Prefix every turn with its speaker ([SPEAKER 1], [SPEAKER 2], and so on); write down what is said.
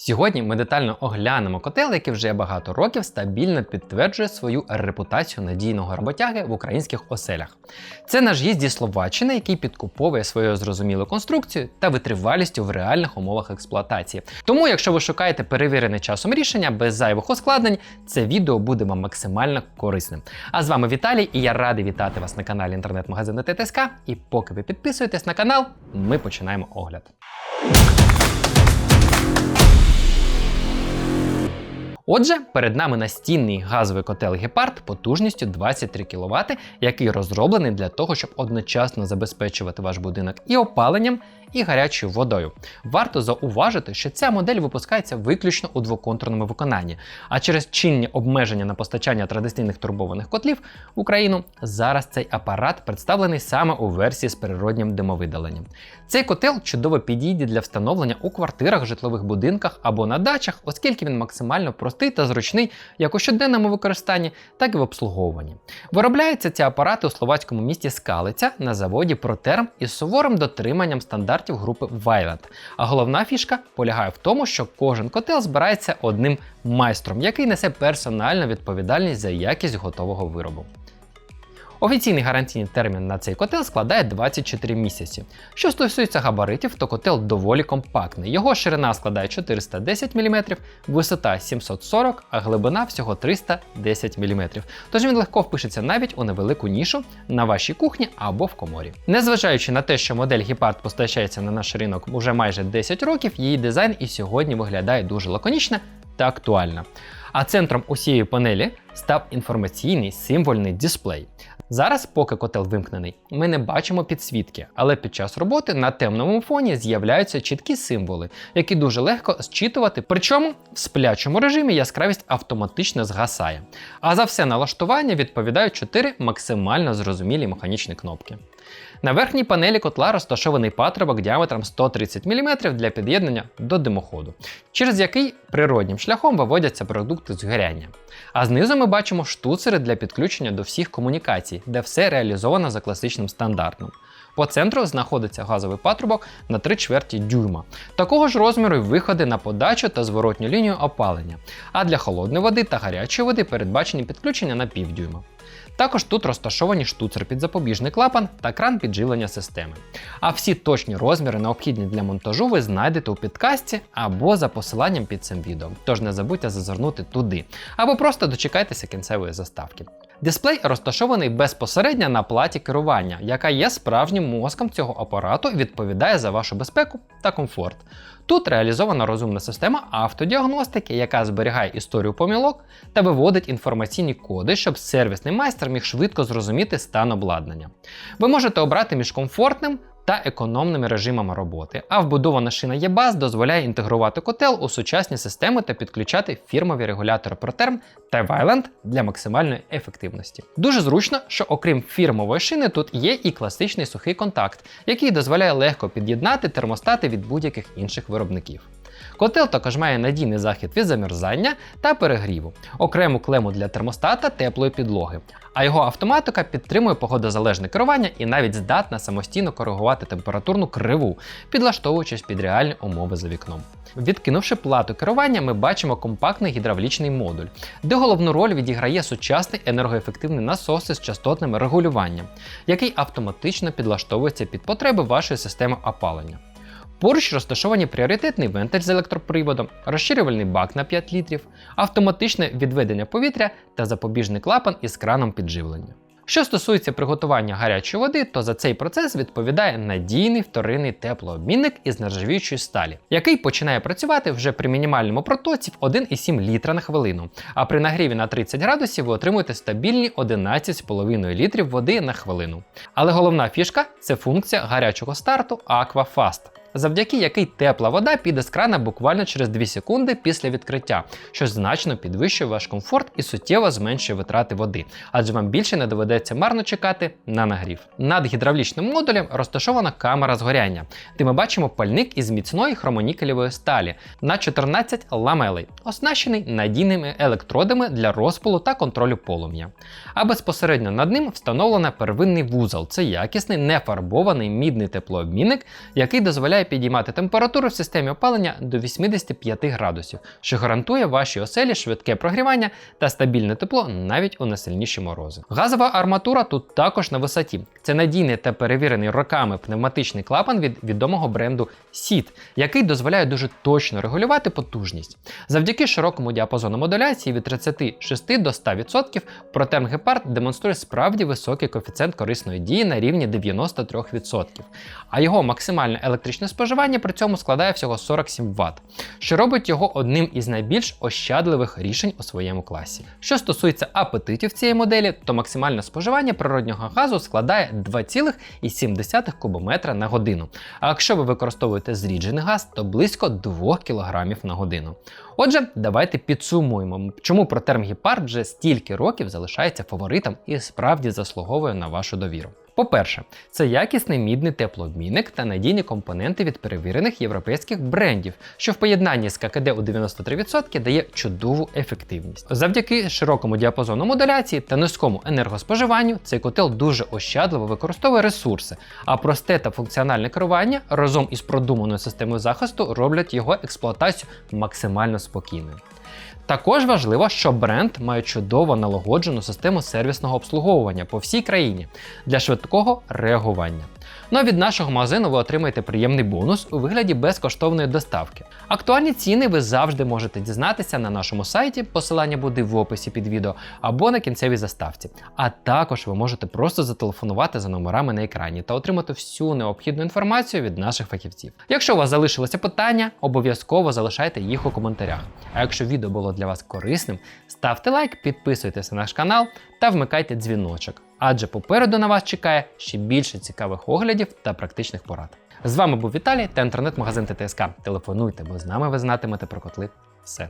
[SPEAKER 1] Сьогодні ми детально оглянемо котел, який вже багато років стабільно підтверджує свою репутацію надійного роботяги в українських оселях. Це наш гість зі Словаччини, який підкуповує свою зрозумілу конструкцію та витривалістю в реальних умовах експлуатації. Тому, якщо ви шукаєте перевірене часом рішення без зайвих ускладнень, це відео буде вам максимально корисним. А з вами Віталій, і я радий вітати вас на каналі інтернет-магазину ТТСК. І поки ви підписуєтесь на канал, ми починаємо огляд. Отже, перед нами настінний газовий котел Гепард потужністю 23 кВт, який розроблений для того, щоб одночасно забезпечувати ваш будинок і опаленням, і гарячою водою. Варто зауважити, що ця модель випускається виключно у двоконтурному виконанні, а через чинні обмеження на постачання традиційних турбованих котлів в Україну зараз цей апарат представлений саме у версії з природнім димовидаленням. Цей котел чудово підійде для встановлення у квартирах, житлових будинках або на дачах, оскільки він максимально простий та зручний як у щоденному використанні, так і в обслуговуванні. Виробляються ці апарати у словацькому місті Скалиця на заводі Протерм із суворим дотриманням стандартів групи Violet. А головна фішка полягає в тому, що кожен котел збирається одним майстром, який несе персональну відповідальність за якість готового виробу. Офіційний гарантійний термін на цей котел складає 24 місяці. Що стосується габаритів, то котел доволі компактний. Його ширина складає 410 мм, висота 740, а глибина всього 310 мм. Тож він легко впишеться навіть у невелику нішу на вашій кухні або в коморі. Незважаючи на те, що модель Гепард постачається на наш ринок уже майже 10 років, її дизайн і сьогодні виглядає дуже лаконічно та актуально. А центром усієї панелі став інформаційний символьний дисплей. Зараз, поки котел вимкнений, ми не бачимо підсвітки, але під час роботи на темному фоні з'являються чіткі символи, які дуже легко зчитувати. Причому в сплячому режимі яскравість автоматично згасає. А за все налаштування відповідають 4 максимально зрозумілі механічні кнопки. На верхній панелі котла розташований патрубок діаметром 130 мм для під'єднання до димоходу, через який природнім шляхом виводяться продукти згоряння. А знизу ми бачимо штуцери для підключення до всіх комунікацій, де все реалізовано за класичним стандартом. По центру знаходиться газовий патрубок на 3 чверті дюйма. Такого ж розміру й виходи на подачу та зворотню лінію опалення. А для холодної води та гарячої води передбачені підключення на півдюйма. Також тут розташовані штуцер під запобіжний клапан та кран підживлення системи. А всі точні розміри, необхідні для монтажу, ви знайдете у підкасті або за посиланням під цим відео. Тож не забудьте зазирнути туди, або просто дочекайтеся кінцевої заставки. Дисплей розташований безпосередньо на платі керування, яка є справжнім мозком цього апарату і відповідає за вашу безпеку та комфорт. Тут реалізована розумна система автодіагностики, яка зберігає історію помілок та виводить інформаційні коди, щоб сервісний майстер міг швидко зрозуміти стан обладнання. Ви можете обрати між комфортним та економними режимами роботи, а вбудована шина ЄБАЗ дозволяє інтегрувати котел у сучасні системи та підключати фірмові регулятори Proterm та Violent для максимальної ефективності. Дуже зручно, що окрім фірмової шини, тут є і класичний сухий контакт, який дозволяє легко під'єднати термостати від будь-яких інших виробників. Котел також має надійний захід від замерзання та перегріву, окрему клему для термостата теплої підлоги. А його автоматика підтримує погодозалежне керування і навіть здатна самостійно коригувати температурну криву, підлаштовуючись під реальні умови за вікном. Відкинувши плату керування, ми бачимо компактний гідравлічний модуль, де головну роль відіграє сучасний енергоефективний насос із частотним регулюванням, який автоматично підлаштовується під потреби вашої системи опалення. Поруч розташовані пріоритетний вентиль з електроприводом, розширювальний бак на 5 літрів, автоматичне відведення повітря та запобіжний клапан із краном підживлення. Що стосується приготування гарячої води, то за цей процес відповідає надійний вторинний теплообмінник із нержавіючої сталі, який починає працювати вже при мінімальному протоці в 1,7 літра на хвилину. А при нагріві на 30 градусів ви отримуєте стабільні 11,5 літрів води на хвилину. Але головна фішка це функція гарячого старту AquaFast завдяки якій тепла вода піде з крана буквально через 2 секунди після відкриття, що значно підвищує ваш комфорт і суттєво зменшує витрати води, адже вам більше не доведеться марно чекати на нагрів. Над гідравлічним модулем розташована камера згоряння, де ми бачимо пальник із міцної хромонікелевої сталі на 14 ламелей, оснащений надійними електродами для розпалу та контролю полум'я. А безпосередньо над ним встановлено первинний вузол це якісний нефарбований мідний теплообмінник, який дозволяє підіймати температуру в системі опалення до 85 градусів, що гарантує вашій оселі швидке прогрівання та стабільне тепло навіть у найсильніші морози. Газова арматура тут також на висоті. Це надійний та перевірений роками пневматичний клапан від відомого бренду SIT, який дозволяє дуже точно регулювати потужність. Завдяки широкому діапазону модуляції від 36 до 100% Proterm Gepard демонструє справді високий коефіцієнт корисної дії на рівні 93%, а його максимальне електричне споживання при цьому складає всього 47 Вт, що робить його одним із найбільш ощадливих рішень у своєму класі. Що стосується апетитів цієї моделі, то максимальне споживання природнього газу складає 2,7 кубометра на годину. А якщо ви використовуєте зріджений газ, то близько 2 кг на годину. Отже, давайте підсумуємо, чому Proterm Gepard вже стільки років залишається фаворитом і справді заслуговує на вашу довіру. По-перше, це якісний мідний теплообмінник та надійні компоненти від перевірених європейських брендів, що в поєднанні з ККД у 93% дає чудову ефективність. Завдяки широкому діапазону модуляції та низькому енергоспоживанню цей котел дуже ощадливо використовує ресурси, а просте та функціональне керування разом із продуманою системою захисту роблять його експлуатацію максимально спокійною. Також важливо, що бренд має чудово налагоджену систему сервісного обслуговування по всій країні для швидкого реагування. Ну а від нашого магазину ви отримаєте приємний бонус у вигляді безкоштовної доставки. Актуальні ціни ви завжди можете дізнатися на нашому сайті, посилання буде в описі під відео або на кінцевій заставці. А також ви можете просто зателефонувати за номерами на екрані та отримати всю необхідну інформацію від наших фахівців. Якщо у вас залишилися питання, обов'язково залишайте їх у коментарях. А якщо відео було для вас корисним, ставте лайк, підписуйтесь на наш канал та вмикайте дзвіночок. Адже попереду на вас чекає ще більше цікавих оглядів та практичних порад. З вами був Віталій та інтернет-магазин ТТСК. Телефонуйте, бо з нами ви знатимете про котли все.